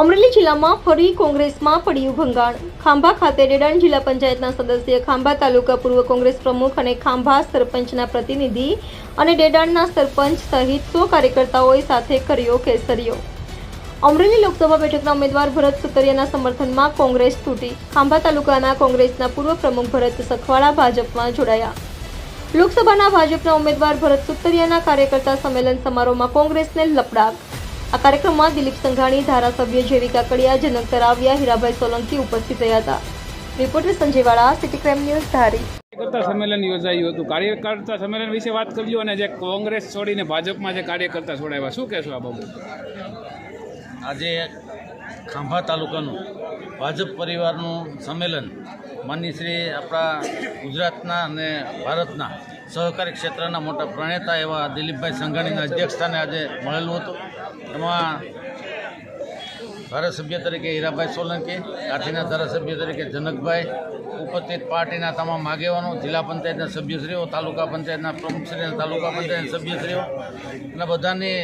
અમરેલી જિલ્લામાં ફરી કોંગ્રેસમાં પડ્યું ભંગાણ. ખાંભા ખાતે ડેડાણ જિલ્લા પંચાયતના સદસ્ય ખાંભા તાલુકા પૂર્વ કોંગ્રેસ પ્રમુખ અને ખાંભા સરપંચના પ્રતિનિધિ અને ડેડાણના સરપંચ સહિત સો કાર્યકર્તાઓએ સાથે કર્યો કેસરીયો. અમરેલી લોકસભા બેઠકના ઉમેદવાર ભરત સુતરિયાના સમર્થનમાં કોંગ્રેસ તૂટી. ખાંભા તાલુકાના કોંગ્રેસના પૂર્વ પ્રમુખ ભરત સખવાળા ભાજપમાં જોડાયા. લોકસભાના ભાજપના ઉમેદવાર ભરત સુતરિયાના કાર્યકર્તા સંમેલન સમારોહમાં કોંગ્રેસને લપડાક આ કાર્યક્રમમાં દિલીપ સંઘાણી ધારાસભ્ય જેવી કાકડિયા જનક તરાવિયા હીરાભાઈ સોલંકી ઉપસ્થિત રહ્યા હતા. રિપોર્ટર સંજય વાળા સિટી ક્રાઇમ ન્યૂઝ ધારી. કાર્યકર્તા સંમેલન યોજાયું હતું. કાર્યકર્તા સંમેલન વિશે વાત કરજો અને જે કોંગ્રેસ છોડીને ભાજપમાં જે કાર્યકર્તા છોડાવ્યા શું કહેશો આ બાબત? આજે ખાંભા તાલુકાનું ભાજપ પરિવારનું સંમેલન માનની શ્રી આપણા ગુજરાતના અને ભારતના સહકારી ક્ષેત્રના મોટા પ્રણેતા એવા દિલીપભાઈ સંઘાણીના અધ્યક્ષસ્થાને આજે મળેલું હતું. એમાં ધારાસભ્ય તરીકે હીરાભાઈ સોલંકી કાઠીના ધારાસભ્ય તરીકે જનકભાઈ, ઉપસ્થિત પાર્ટીના તમામ આગેવાનો, જિલ્લા પંચાયતના સભ્યશ્રીઓ, તાલુકા પંચાયતના પ્રમુખશ્રી અને તાલુકા પંચાયતના સભ્યશ્રીઓ, અને બધાની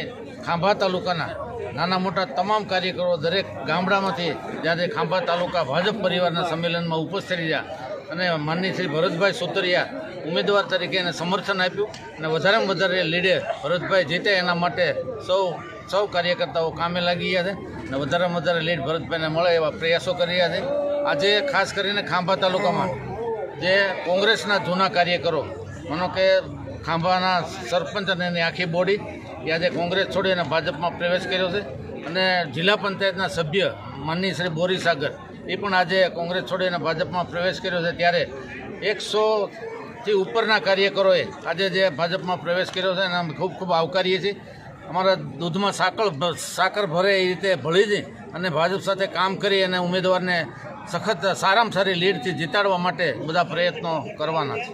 ખાંભા તાલુકાના નાના મોટા તમામ કાર્યકરો દરેક ગામડામાંથી જ્યારે ખાંભા તાલુકા ભાજપ પરિવારના સંમેલનમાં ઉપસ્થિત રહ્યા અને માનની શ્રી ભરતભાઈ સોતરિયા ઉમેદવાર તરીકે એને સમર્થન આપ્યું અને વધારેમાં વધારે લીડે ભરતભાઈ જીતે એના માટે સૌ સૌ કાર્યકર્તાઓ કામે લાગી ગયા છે અને વધારેમાં વધારે લીડ ભરતભાઈને મળે એવા પ્રયાસો કરી રહ્યા છે. આજે ખાસ કરીને ખાંભા તાલુકામાં જે કોંગ્રેસના જૂના કાર્યકરો, માનો કે ખાંભાના સરપંચ અને એની આખી બોડી એ આજે કોંગ્રેસ છોડી અને ભાજપમાં પ્રવેશ કર્યો છે. અને જિલ્લા પંચાયતના સભ્ય માનની શ્રી બોરીસાગર એ પણ આજે કોંગ્રેસ છોડી અને ભાજપમાં પ્રવેશ કર્યો છે. ત્યારે એકસોથી ઉપરના કાર્યકરોએ આજે જે ભાજપમાં પ્રવેશ કર્યો છે અને અમે ખૂબ ખૂબ આવકારીએ છીએ. અમારા દૂધમાં સાકર સાકર ભરે એ રીતે ભળી જઈ અને ભાજપ સાથે કામ કરી અને ઉમેદવારને સખત સારામાં સારી લીડથી જીતાડવા માટે બધા પ્રયત્નો કરવાના છે.